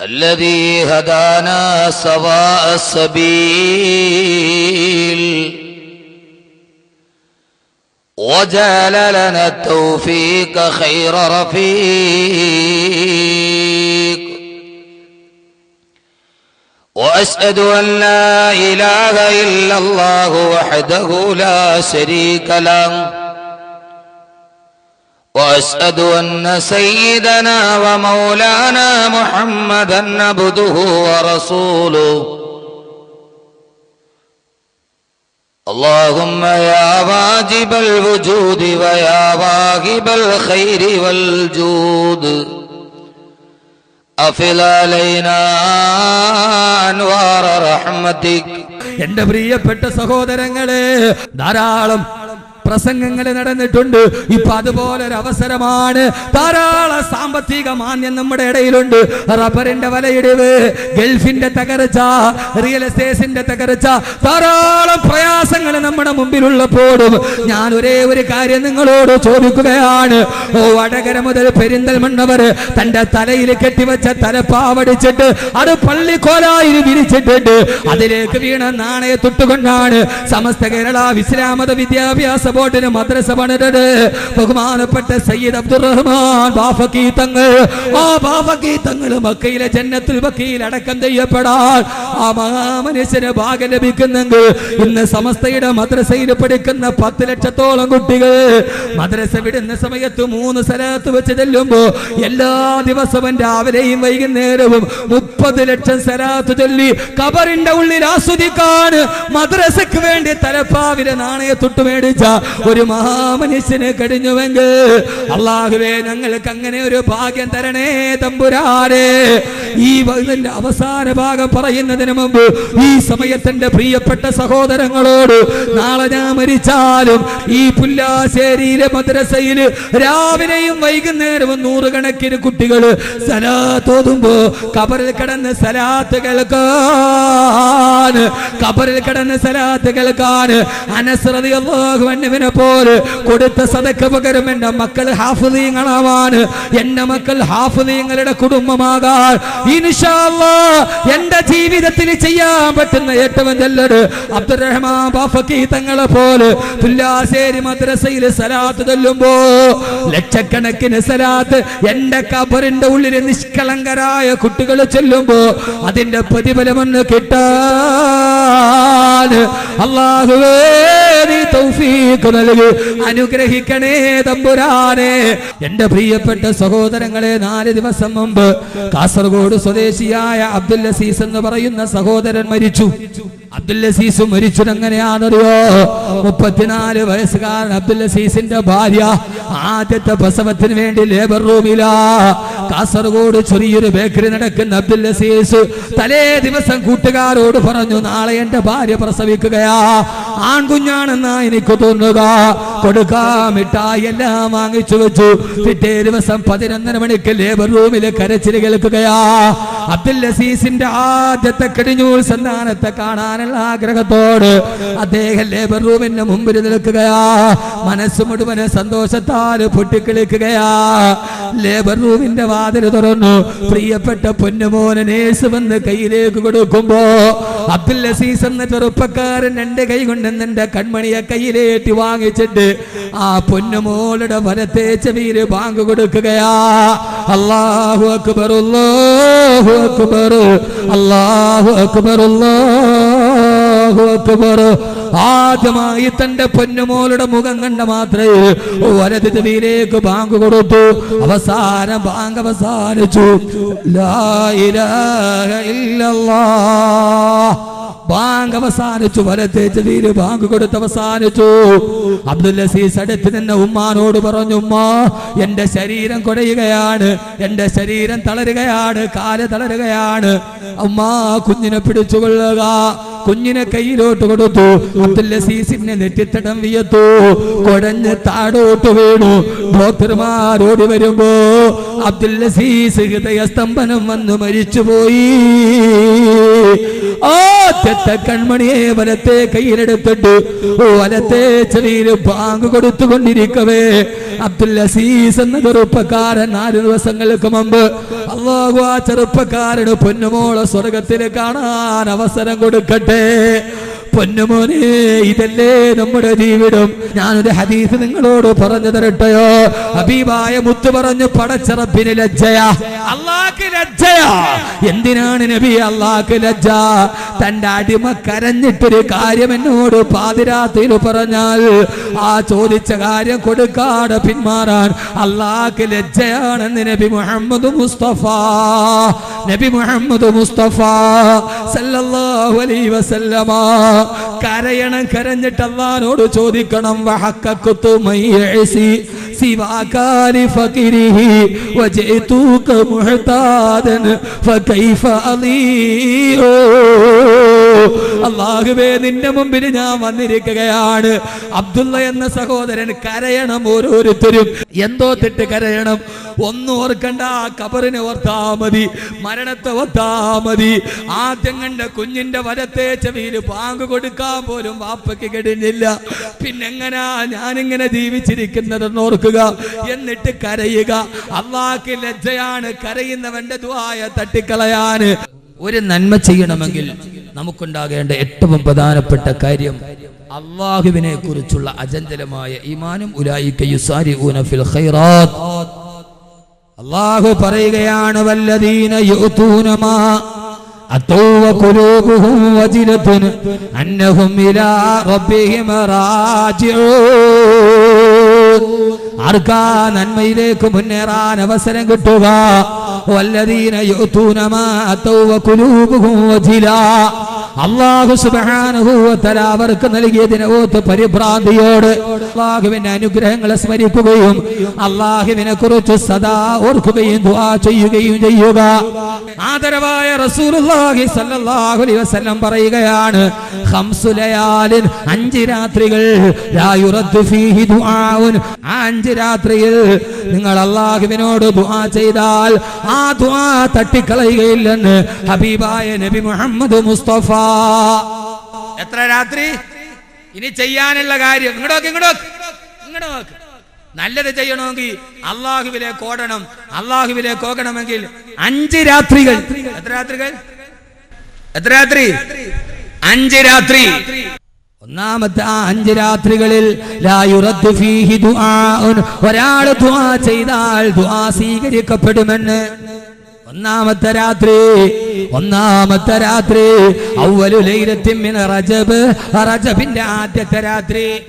الذي هدانا سواء السبيل. وجعل لنا التوفيق خير رفيق. وأشهد أن لا إله إلا الله وحده لا شريك له. واشهد ان سيدنا ومولانا محمدا عبده ورسوله اللهم يا واجب الوجود ويا واهب الخير والجود افل علينا انوار رحمتك എന്റെ പ്രിയപ്പെട്ട സഹോദരങ്ങളെ ധാരാളം പ്രസംഗങ്ങൾ നടന്നിട്ടുണ്ട്. ഇപ്പൊ അതുപോലെ ഒരു അവസരമാണ് ധാരാളം സാമ്പത്തിക മാന്യം നമ്മുടെ ഇടയിലുണ്ട്. റബ്ബറിന്റെ വലയിടിവ് ഗൾഫിന്റെ തകർച്ച റിയൽ എസ്റ്റേറ്റ്സിന്റെ തകർച്ച ധാരാളം പ്രയാസങ്ങൾ നമ്മുടെ മുമ്പിലുള്ളപ്പോഴും ഞാൻ ഒരേ ഒരു കാര്യം നിങ്ങളോട് ചോദിക്കുകയാണ്. ഓ വടകര മുതൽ പെരിന്തൽമണ്ണ വരെ തന്റെ തലയിൽ കെട്ടിവെച്ച തലപ്പാവടിച്ചിട്ട് അത് പള്ളിക്കോലായി വിരിച്ചിട്ടിട്ട് അതിലേക്ക് വീണ നാണയ തൊട്ടുകൊണ്ടാണ് സമസ്ത കേരള വിശ്രാമത വിദ്യാഭ്യാസ ബോർഡിന് മദ്രസ പണിതത്. ബഹുമാനപ്പെട്ട സയ്യിദ് അബ്ദുറഹ്മാൻ തങ്ങൾ. ആ ബാഫക്കി തങ്ങൾ മക്കയിലെ ജന്നത്തിൽ മക്കയിൽ അടക്കം ചെയ്യപ്പെടാൻ ആ മഹാമനുഷ്യന് ഭാഗ്യം ലഭിക്കുന്നെങ്കിൽ ഇന്ന് സമസ്തയുടെ മദ്രസയിൽ പഠിക്കുന്ന പത്ത് ലക്ഷത്തോളം കുട്ടികൾ മദ്രസ വിടുന്ന സമയത്ത് മൂന്ന് സ്ഥലത്ത് വെച്ച് ചെല്ലുമ്പോ എല്ലാ ദിവസവും രാവിലെയും വൈകുന്നേരവും മുപ്പത് ലക്ഷം സ്ഥലത്ത് ചൊല്ലി കബറിന്റെ ഉള്ളിൽ ആസ്വദിക്കാൻ മദ്രസയ്ക്ക് വേണ്ടി തലപ്പാവിലെ നാണയ തൊട്ട് മേടിച്ച ഒരു മഹാമനുഷ്യന് കഴിഞ്ഞുവെങ്കിൽ അള്ളാഹുവേ ഞങ്ങൾക്ക് അങ്ങനെ ഒരു ഭാഗ്യം തരണേ തമ്പുരാനെ. ഈ ഇതിന്റെ അവസാന ഭാഗം പറയുന്നതിന് മുമ്പ് ഈ സമയത്തിന്റെ പ്രിയപ്പെട്ട സഹോദരങ്ങളോട് നാളെ ഞാൻ മരിച്ചാലും ഈ പുല്ലാശ്ശേരിയിലെ മദ്രസയിൽ രാവിലെയും വൈകുന്നേരവും നൂറുകണക്കിന് കുട്ടികൾ സലാത്തോതുമ്പോ കബറിൽ കിടന്ന് സലാത്ത് കേൾക്കാൻ കബറിൽ കിടന്ന് സലാത്ത് കേൾക്കാൻ അനസ്രതി അള്ളാഹുവിനെ പോലെ കൊടുത്ത സദക്ക പകരം എന്റെ മക്കൾ ഹാഫുദീങ്ങളാവാൻ എന്റെ മക്കൾ ഹാഫുദീങ്ങളുടെ കുടുംബമാകാൻ. എന്റെ ജീവിതത്തിൽ ചെയ്യാൻ പറ്റുന്ന ഏറ്റവും നല്ലത് അബ്ദുറഹ്മാൻ ബാഫക്കി തങ്ങളെ പോലെ തുല്ലാശ്ശേരി മദ്രസയിൽ സലാത്ത് ചൊല്ലുമ്പോ ലക്ഷക്കണക്കിന് സലാത്ത് എന്റെ കബറിന്റെ ഉള്ളിൽ നിഷ്കളങ്കരായ കുട്ടികൾ ചൊല്ലുമ്പോ അതിന്റെ പ്രതിഫലമൊന്ന് കിട്ടാൻ. അള്ളാഹുവേ തൗഫീഖ് നൽകി അനുഗ്രഹിക്കണേ തമ്പുരാനെ. എന്റെ പ്രിയപ്പെട്ട സഹോദരങ്ങളെ നാല് ദിവസം മുമ്പ് കാസർഗോഡ് സ്വദേശിയായ അബ്ദുൽ അസീസ് എന്ന് പറയുന്ന സഹോദരൻ മരിച്ചു. അബ്ദുൽ അസീസ് മരിച്ചത് എങ്ങനെയാണെന്നറിയോ മുപ്പത്തിനാല് വയസ്സുകാരൻ അബ്ദുൽ അസീസിന്റെ ഭാര്യ ആദ്യത്തെ പ്രസവത്തിന് വേണ്ടി ലേബർ റൂമിലാ കാസർഗോഡ് ചെറിയൊരു ബേക്കറി നടക്കുന്ന അബ്ദുൽ അസീസ് തലേ ദിവസം കൂട്ടുകാരോട് പറഞ്ഞു നാളെ എന്റെ ഭാര്യ പ്രസവിക്കുകയാ. ആൺകുഞ്ഞാണെന്നാ എനിക്ക് തോന്നുക. കൊടുക്കാൻ മിഠായി എല്ലാം വാങ്ങിച്ചു വെച്ചു. പിറ്റേ ദിവസം പതിനൊന്നര മണിക്ക് ലേബർ റൂമിൽ കരച്ചിൽ കേൾക്കുകയാ. അബ്ദുൽ അസീസിന്റെ ആദ്യത്തെ കടിഞ്ഞൂർ സന്താനത്തെ കാണാനുള്ള ആഗ്രഹത്തോട് അദ്ദേഹം ലേബർ റൂമിന്റെ മുമ്പിൽ നിൽക്കുകയാ. മനസ്സ് മുഴുവൻ സന്തോഷത്താൽ പൊട്ടിക്കിളിക്കുകയാ. ലേബർ റൂമിന്റെ വാതിൽ തുറന്നു. പ്രിയപ്പെട്ട പൊന്നുമോനെ നേഴ്സ് വന്ന് കയ്യിലേക്ക് കൊടുക്കുമ്പോ അബ്ദുൽ അസീസ് എന്ന ചെറുപ്പക്കാരൻ എന്റെ കൈ കൊണ്ട് എന്റെ കൺമണിയെ കയ്യിലേറ്റി വാങ്ങിച്ചിട്ട് ആ പൊന്നുമോളുടെ വലത്തെ ചെവിയിൽ ബാങ്ക് കൊടുക്കുകയാ. അള്ളാഹു അക്ബർ അല്ലാഹു അക്ബർ അല്ലാഹു അക്ബർ അല്ലാഹു അക്ബർ. ആദ്യമായി തന്റെ പൊന്നുമോളുടെ മുഖം കണ്ട മാത്രമേ വലത് ബാങ്ക് കൊടുത്തു. അവസാനം ബാങ്ക് അവസാനിച്ചു. ലാ ഇലാഹ ഇല്ലല്ലാഹ്. ബാങ്ക് അവസാനിച്ചു. വലത്തേച്ച് തീര് ബാങ്ക് കൊടുത്ത് അവസാനിച്ചു. അബ്ദുൽ അസീസ് അടുത്ത് നിന്ന് ഉമ്മാനോട് പറഞ്ഞു ഉമ്മ എന്റെ ശരീരം കുടയുകയാണ്. എന്റെ ശരീരം തളരുകയാണ്. കാൽ തളരുകയാണ്. ഉമ്മ കുഞ്ഞിനെ പിടിച്ചുകൊള്ളുക കുഞ്ഞിനെ കയ്യിലോട്ട് കൊടുത്തു. അബ്ദുൽ അസീസിനെ നെറ്റിത്തടം വിയത്തു കുഴഞ്ഞ് താടോട്ട് വീണു. ഡോക്ടർമാരോട് വരുമ്പോ അബ്ദുൽ അസീസ് ഹൃദയസ്തംഭനം വന്ന് മരിച്ചുപോയി. ആദ്യത്തെ കൺമണിയെ വലത്തെ കയ്യിലെടുത്തിട്ട് വലത്തെ ചെറിയ ബാങ്ക് കൊടുത്തുകൊണ്ടിരിക്കവേ. അബ്ദുൽ അസീസ് എന്ന ചെറുപ്പക്കാരൻ നാല് ദിവസങ്ങൾക്ക് മുമ്പ് അള്ളാഹു ആ ചെറുപ്പക്കാരന് പൊന്നുമോളെ സ്വർഗത്തിൽ കാണാൻ അവസരം കൊടുക്കട്ടെ. പൊന്നുമോനെ ഇതല്ലേ നമ്മുടെ ജീവിതം? ഞാനൊരു ഹദീസ് നിങ്ങളോട് പറഞ്ഞു തരട്ടെയോ? ഹബീബായ മുത്ത് പറഞ്ഞു പടച്ചറപ്പിന് ലജ്ജയാ. അള്ളാക്ക് ലജ്ജയാ. എന്തിനാണ് നബി അള്ളാക്ക് ലജ്ജ? തന്റെ അടിമ കരഞ്ഞിട്ടൊരു കാര്യം എന്നോട് പാതിരാത്രിയിൽ പറഞ്ഞാൽ ആ ചോദിച്ച കാര്യം കൊടുക്കാതെ പിന്മാറാൻ അള്ളാക്ക് ലജ്ജയാണെന്ന് നബി മുഹമ്മദ് മുസ്തഫ നബി മുഹമ്മദ് മുസ്തഫ സല്ലല്ലാഹു അലൈഹി വസല്ലമ. കരയണം കരഞ്ഞിട്ട് അല്ലാഹുവോട് ചോദിക്കണം വഹക്കക്കുത്തു മയ്യസി സിവാകാലി ഫഖിരിഹി വജഇതുക മുഹ്താദൻ ഫകൈഫ അലീ അള്ളാഹുവേ നിന്റെ മുമ്പിൽ ഞാൻ വന്നിരിക്കുകയാണ്. അബ്ദുള്ള എന്ന സഹോദരൻ കരയണം ഓരോരുത്തരും. എന്തോ തെറ്റ് കരയണം. ഒന്നും ഓർക്കണ്ട കബറിനെ ഓർത്താ മതി മരണത്തെ ഓർത്താ മതി. ആദ്യം കണ്ട കുഞ്ഞിന്റെ വലത്തെ ചെവിയിൽ പാങ്ക് കൊടുക്കാൻ പോലും വാപ്പയ്ക്ക് കിടന്നില്ല പിന്നെങ്ങനാ ഞാനിങ്ങനെ ജീവിച്ചിരിക്കുന്നതെന്ന് ഓർക്കുക. എന്നിട്ട് കരയുക. അള്ളാഹ്ക്ക് ലജ്ജയാണ് കരയുന്നവന്റെ ദ്വായ തട്ടിക്കളയാന് ഒരു നന്മ ചെയ്യണമെങ്കിൽ നമുക്കുണ്ടാകേണ്ട ഏറ്റവും പ്രധാനപ്പെട്ട കാര്യം അള്ളാഹുവിനെ കുറിച്ചുള്ള അജഞ്ചലമായ ഈമാനും ഫിൽ ഖൈറാത്ത്. അള്ളാഹു പറയുകയാണ് വല്ലദീന യുഅ്തൂന മാ അത്തൗ വഖുലൂബുഹും വജിലത്തുൻ അന്നഹും ഇലാ റബ്ബിഹിം റാജിഊൻ. ആർക്കാ നന്മയിലേക്ക് മുന്നേറാൻ അവസരം കിട്ടുക. വല്ലദീന യുഅ്തൂന അള്ളാഹു തആല അവർക്ക് നൽകിയതിനെ ഓത്ത് പരിഭ്രാന്തിയോട് അള്ളാഹുവിന്റെ അനുഗ്രഹങ്ങളെ സ്മരിക്കുകയും അള്ളാഹുവിനെ കുറിച്ച് സദാ ഓർക്കുകയും ദുആ ചെയ്യുകയും ചെയ്യുക. ആദരവായ റസൂലുള്ളാഹി അലൈഹി വസല്ലം പറയുകയാണ് അഞ്ച് രാത്രികൾ ഫീഹി ദുആഉൻ. അഞ്ച് രാത്രിയിൽ നിങ്ങൾ അള്ളാഹുവിനോട് ദുആ ചെയ്താൽ ആ ദുആ തട്ടിക്കളയുകയില്ലെന്ന് ഹബീബായ നബി മുഹമ്മദ് മുസ്തഫ എത്ര രാത്രി? ഇനി ചെയ്യാനുള്ള കാര്യം. ഇങ്ങോട്ട് ഇങ്ങോട്ട് ഇങ്ങോട്ട് നല്ലത് ചെയ്യണമെങ്കിൽ അള്ളാഹുവിലേക്ക് കോടണം അള്ളാഹുവിലേക്ക് ഓകണമെങ്കിൽ അഞ്ച് രാത്രികൾ. എത്ര രാത്രികൾ? എത്ര രാത്രി? അഞ്ച് രാത്രി. ഒന്നാമത്തെ ആ അഞ്ച് രാത്രികളിൽ ഒരാൾ ദുആ ചെയ്താൽ ദുആ സ്വീകരിക്കപ്പെടുമെന്ന്. ഒന്നാമത്തെ രാത്രി ഒന്നാമത്തെ രാത്രി. ഔവലു ലൈലത്തിമ്മിന റജബ്. റജബിന്റെ ആദ്യത്തെ രാത്രി.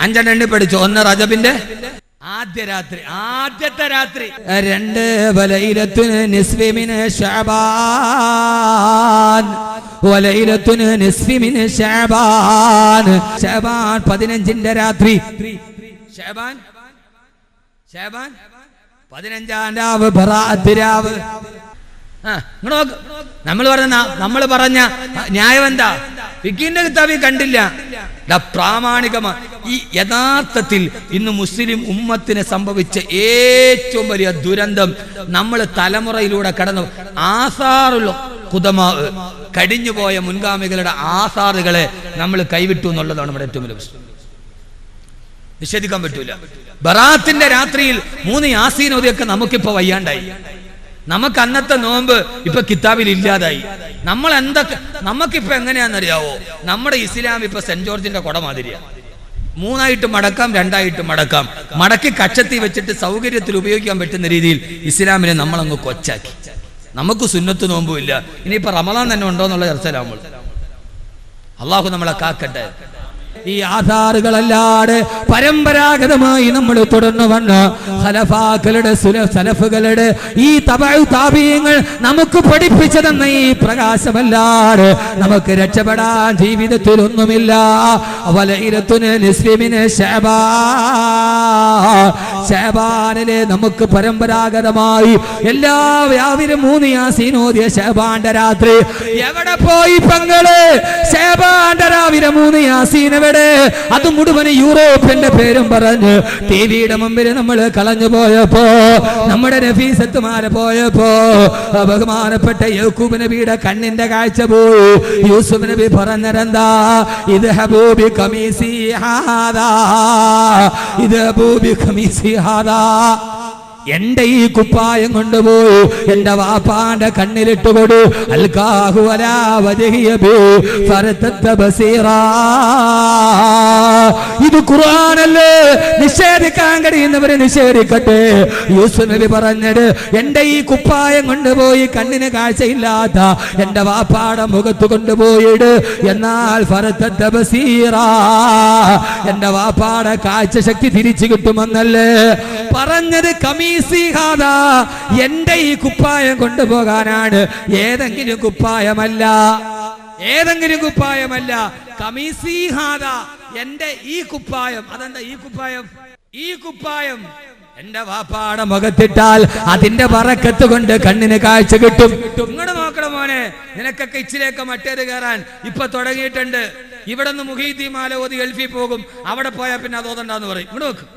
അഞ്ചണ്ണി പഠിച്ചു? ഒന്ന് റജബിന്റെ ആദ്യ രാത്രി. ആദ്യത്തെ രാത്രി. രണ്ട് വലയിലത്തിന് നിസ്വിമിന് ഷാബാൻ വലയിലത്തിന് നിസ്വിമിന് ഷാബാൻ ഷാബാൻ പതിനഞ്ചിന്റെ രാത്രി. ഷാബാൻ ഷാബാൻ പതിനഞ്ചാം രാവ് ബറാഅത്ത് നോക്ക്. നമ്മൾ പറഞ്ഞ നമ്മൾ പറഞ്ഞ ന്യായം എന്താ ഫിക്കിന്റെ കിതാബി കണ്ടില്ല. പ്രാമാണികമായി പ്രാമാണികമാ. ഈ യഥാർത്ഥത്തിൽ ഇന്ന് മുസ്ലിം ഉമ്മത്തിന് സംഭവിച്ച ഏറ്റവും വലിയ ദുരന്തം നമ്മൾ തലമുറയിലൂടെ കടന്നു. ആസാറുള്ള കുതമാ കടിഞ്ഞുപോയ മുൻഗാമികളുടെ ആസാറുകളെ നമ്മൾ കൈവിട്ടു എന്നുള്ളതാണ് നമ്മുടെ ഏറ്റവും വലിയ പ്രശ്നം. നിഷേധിക്കാൻ പറ്റൂല. ബറാത്തിന്റെ രാത്രിയിൽ മൂന്ന് യാസീനോദിയൊക്കെ നമുക്കിപ്പോ വയ്യാണ്ടായി. നമുക്ക് അന്നത്തെ നോമ്പ് ഇപ്പൊ കിതാബിൽ ഇല്ലാതായി. നമ്മൾ എന്തൊക്കെ നമുക്കിപ്പോ എങ്ങനെയാണെന്നറിയാവോ? നമ്മുടെ ഇസ്ലാം ഇപ്പൊ സെന്റ് ജോർജിന്റെ കൊട മാതിരിയാ. മൂന്നായിട്ട് മടക്കാം രണ്ടായിട്ട് മടക്കാം. മടക്കി കച്ചത്തി വെച്ചിട്ട് സൗകര്യത്തിൽ ഉപയോഗിക്കാൻ പറ്റുന്ന രീതിയിൽ ഇസ്ലാമിനെ നമ്മളങ്ങ് കൊച്ചാക്കി. നമുക്ക് സുന്നത്ത് നോമ്പുമില്ല ഇനിയിപ്പോ റമദാൻ തന്നെ ഉണ്ടോ എന്നുള്ള ചർച്ച നമ്മൾ അള്ളാഹു നമ്മളെ കാക്കട്ടെ. ഈ ആധാറുകളല്ലാതെ പരമ്പരാഗതമായി നമ്മൾ തുടർന്നു വന്ന സലഫാക്കളുടെ സലഫുകളുടെ ഈ തപഴു താപീയങ്ങൾ നമുക്ക് പഠിപ്പിച്ചതെന്ന ഈ പ്രകാശമല്ലാതെ നമുക്ക് രക്ഷപ്പെടാൻ ജീവിതത്തിൽ ഒന്നുമില്ല വലയിരത്തുന് നിസ്ലിമിന് ശബാ ഷാബാനിലെ നമുക്ക് പരമ്പരാഗതമായി എല്ലാ വ്യാവിലും മൂന്ന് യാസീനോദിയ ഷാബാന്റെ രാത്രി. എവിടെ പോയി പങ്കൾ ശേബാന്റെ രാവിലെ മൂന്ന് യാസീൻ എവിടെ? അത് മുഴുവൻ യൂറോപ്പിന്റെ പേരും പറഞ്ഞ് ടി വിയുടെ മുമ്പിൽ നമ്മൾ കളഞ്ഞു പോയപ്പോ നമ്മുടെ നഫീസത്തുമാരെ പോയപ്പോ ബഹുമാനപ്പെട്ട യൂക്കൂബ് നബിയുടെ കണ്ണിന്റെ കാഴ്ച പോയി. യൂസുഫ് നബി പറഞ്ഞതെന്താ? ഇത് ഹബൂബി കമീസി ഹാദാ ഇത് എന്റെ ഈ കുപ്പായം കൊണ്ടുപോയി എന്റെ വാപ്പാന്റെ കണ്ണിലിട്ട് കൊടു. ഇത് ഖുർആാനല്ലേ? നിഷേധിക്കാൻ കഴിയുന്നവരെ നിഷേധിക്കട്ടെ. യൂസുഫ് നബി പറഞ്ഞത് എന്റെ ഈ കുപ്പായം കൊണ്ടുപോയി കണ്ണിന് കാഴ്ചയില്ലാത്ത എന്റെ വാപ്പാടെ മുഖത്ത് കൊണ്ടുപോയിട്. എന്നാൽ എന്റെ വാപ്പാടെ കാഴ്ച ശക്തി തിരിച്ചു കിട്ടുമെന്നല്ലേ? പറഞ്ഞത് കമീസിഹാദ എന്റെ ഈ കുപ്പായം കൊണ്ടുപോകാനാണ്. ഏതെങ്കിലും കുപ്പായമല്ല. ഏതെങ്കിലും കുപ്പായമല്ല. കമീസിഹാദ എന്റെ ഈ കുപ്പായം. അതെന്താ ഈ കുപ്പായം? ഈ കുപ്പായം. എന്റെ വാപ്പാടെ മുഖത്തിട്ടാൽ അതിന്റെ പറക്കത്ത് കൊണ്ട് കണ്ണിന് കാഴ്ച കിട്ടും. ഇങ്ങോട്ട് നോക്കണം മോനെ. നിനക്കൊക്കെ ഇച്ചിലേക്ക് മറ്റേത് കയറാൻ ഇപ്പൊ തുടങ്ങിയിട്ടുണ്ട്. ഇവിടെ നിന്ന് മുഹീദ്ദീൻ മാലോതി ഗൾഫിൽ പോകും. അവിടെ പോയാൽ പിന്നെ അത് പറയും. ഇങ്ങോട്ട് നോക്ക്.